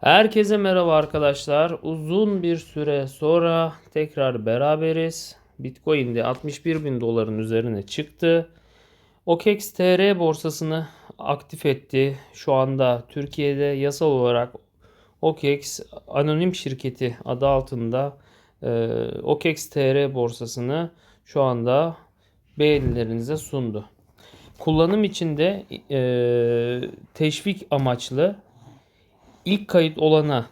Herkese merhaba arkadaşlar. Uzun bir süre sonra tekrar beraberiz. Bitcoin de 61 bin doların üzerine çıktı. OKEX TR borsasını aktif etti. Şu anda Türkiye'de yasal olarak OKEX anonim şirketi adı altında e, OKEX TR borsasını şu anda beğenilerinize sundu. Kullanım için de e, teşvik amaçlı İlk kayıt olana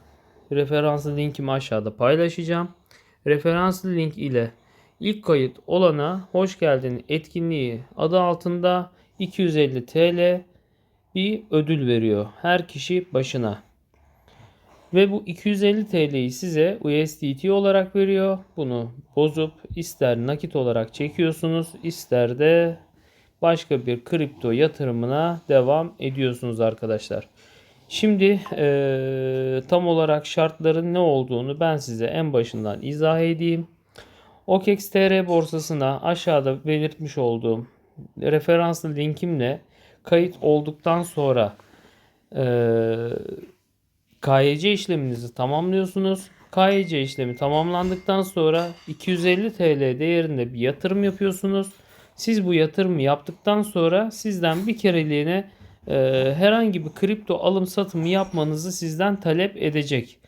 referanslı linkimi aşağıda paylaşacağım. Referanslı link ile ilk kayıt olana hoş geldin etkinliği adı altında 250 TL bir ödül veriyor her kişi başına. Ve bu 250 TL'yi size USDT olarak veriyor. Bunu bozup ister nakit olarak çekiyorsunuz, ister de başka bir kripto yatırımına devam ediyorsunuz arkadaşlar. Şimdi eee, tam olarak şartların ne olduğunu ben size en başından izah edeyim. OKEX TR borsasına aşağıda belirtmiş olduğum referanslı linkimle kayıt olduktan sonra eee KYC işleminizi tamamlıyorsunuz. KYC işlemi tamamlandıktan sonra 250 TL değerinde bir yatırım yapıyorsunuz. Siz bu yatırımı yaptıktan sonra sizden bir kereliğine e, herhangi bir kripto alım satımı yapmanızı sizden talep edecek.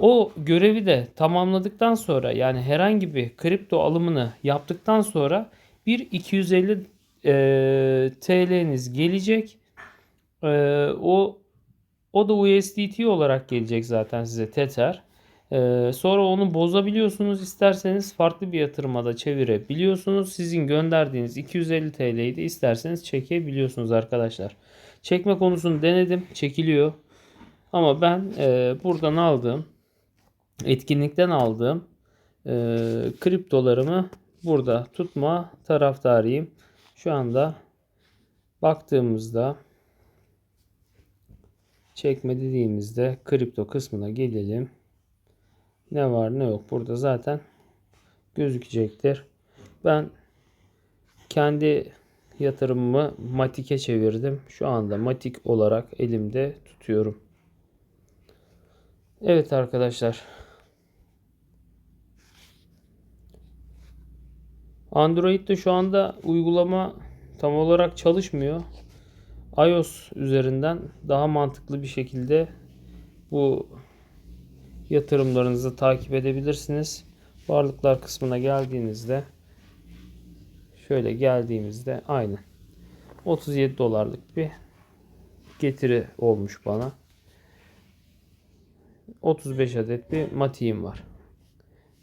O görevi de tamamladıktan sonra yani herhangi bir kripto alımını yaptıktan sonra bir 250 e, TL'niz gelecek. E, o o da USDT olarak gelecek zaten size Tether. Ee, sonra onu bozabiliyorsunuz. İsterseniz farklı bir yatırıma da çevirebiliyorsunuz. Sizin gönderdiğiniz 250 TL'yi de isterseniz çekebiliyorsunuz arkadaşlar. Çekme konusunu denedim. Çekiliyor. Ama ben e, buradan aldığım etkinlikten aldığım e, kriptolarımı burada tutma taraftarıyım. Şu anda baktığımızda çekme dediğimizde kripto kısmına gelelim. Ne var ne yok burada zaten gözükecektir. Ben kendi yatırımımı Matik'e çevirdim. Şu anda Matik olarak elimde tutuyorum. Evet arkadaşlar. Android'de şu anda uygulama tam olarak çalışmıyor. iOS üzerinden daha mantıklı bir şekilde bu yatırımlarınızı takip edebilirsiniz. Varlıklar kısmına geldiğinizde şöyle geldiğimizde aynı 37 dolarlık bir getiri olmuş bana. 35 adet bir matiğim var.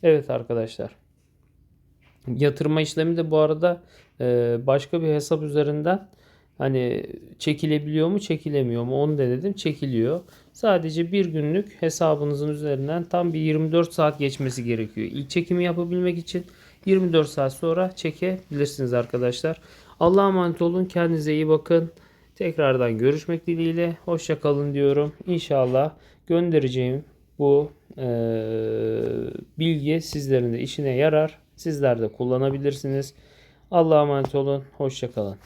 Evet arkadaşlar. Yatırma işlemi de bu arada e, başka bir hesap üzerinden hani çekilebiliyor mu çekilemiyor mu onu denedim çekiliyor. Sadece bir günlük hesabınızın üzerinden tam bir 24 saat geçmesi gerekiyor. İlk çekimi yapabilmek için 24 saat sonra çekebilirsiniz arkadaşlar. Allah'a emanet olun. Kendinize iyi bakın. Tekrardan görüşmek dileğiyle. Hoşça kalın diyorum. İnşallah göndereceğim bu e, bilgi sizlerin de işine yarar. Sizler de kullanabilirsiniz. Allah'a emanet olun. Hoşça kalın.